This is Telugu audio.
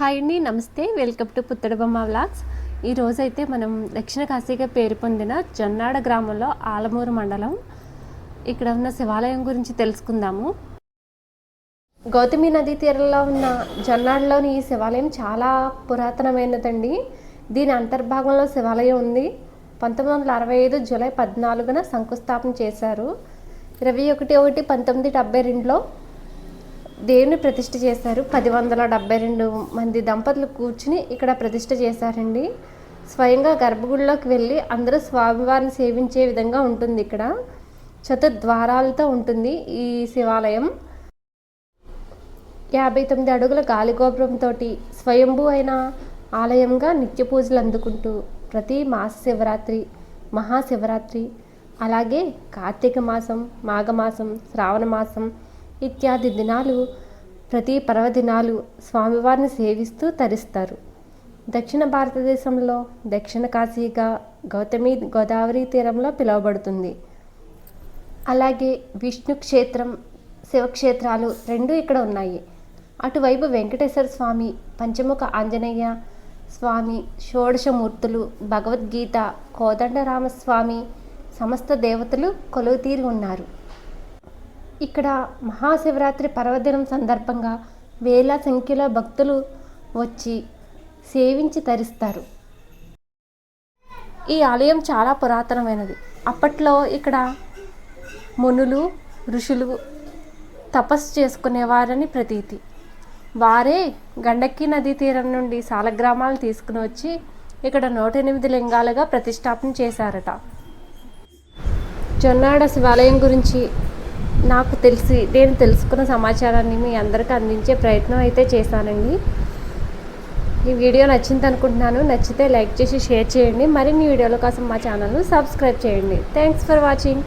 హాయ్ అండి నమస్తే. Welcome to Puttadabomma vlogs. ఈ అయితే మనం దక్షిణ కాశీగా పేరు పొందిన జొన్నాడ గ్రామంలో ఆలమూరు మండలం ఇక్కడ ఉన్న శివాలయం గురించి తెలుసుకుందాము. గౌతమి నదీ తీరంలో ఉన్న జొన్నాడలోని ఈ శివాలయం చాలా పురాతనమైనదండి. దీని అంతర్భాగంలో శివాలయం ఉంది. పంతొమ్మిది వందల అరవై ఐదు జూలై పద్నాలుగున శంకుస్థాపన చేశారు. ఇరవై ఒకటి ఒకటి పంతొమ్మిది డెబ్బై రెండులో దేవుని ప్రతిష్ఠ చేశారు. పది వందల డెబ్బై రెండు మంది దంపతులు కూర్చుని ఇక్కడ ప్రతిష్ఠ చేశారండి. స్వయంగా గర్భగుడిలోకి వెళ్ళి అందరూ స్వామివారిని సేవించే విధంగా ఉంటుంది ఇక్కడ. చతుర్ద్వారాలతో ఉంటుంది ఈ శివాలయం. యాభై తొమ్మిది అడుగుల గాలిగోపురంతో స్వయంభూ అయిన ఆలయంగా నిత్య పూజలు అందుకుంటూ ప్రతి మాస శివరాత్రి మహాశివరాత్రి అలాగే కార్తీక మాసం మాఘమాసం శ్రావణ మాసం ఇత్యాది దినాలు ప్రతి పర్వదినాలు స్వామివారిని సేవిస్తూ తరిస్తారు. దక్షిణ భారతదేశంలో దక్షిణ కాశీగా గౌతమి గోదావరి తీరంలో పిలువబడుతుంది. అలాగే విష్ణు క్షేత్రం శివక్షేత్రాలు రెండు ఇక్కడ ఉన్నాయి. అటువైపు వెంకటేశ్వర స్వామి పంచముఖ ఆంజనేయ స్వామి షోడశమూర్తులు భగవద్గీత కోదండరామస్వామి సమస్త దేవతలు కొలువుతీరి ఉన్నారు. ఇక్కడ మహాశివరాత్రి పర్వదినం సందర్భంగా వేల సంఖ్యలో భక్తులు వచ్చి సేవించి తరిస్తారు. ఈ ఆలయం చాలా పురాతనమైనది. అప్పట్లో ఇక్కడ మునులు ఋషులు తపస్సు చేసుకునేవారని ప్రతీతి. వారే గండకి నదీ తీరం నుండి సాలగ్రామాలు తీసుకుని వచ్చి ఇక్కడ నూట ఎనిమిది లింగాలుగా ప్రతిష్టాపన చేశారట. జొన్నాడ శివాలయం గురించి నాకు తెలిసి నేను తెలుసుకున్న సమాచారాన్ని మీ అందరికీ అందించే ప్రయత్నం అయితే చేశానండి. ఈ వీడియో నచ్చింది అనుకుంటున్నాను. నచ్చితే లైక్ చేసి షేర్ చేయండి. మరిన్ని వీడియోల కోసం మా ఛానల్ను సబ్స్క్రైబ్ చేయండి. Thanks for watching.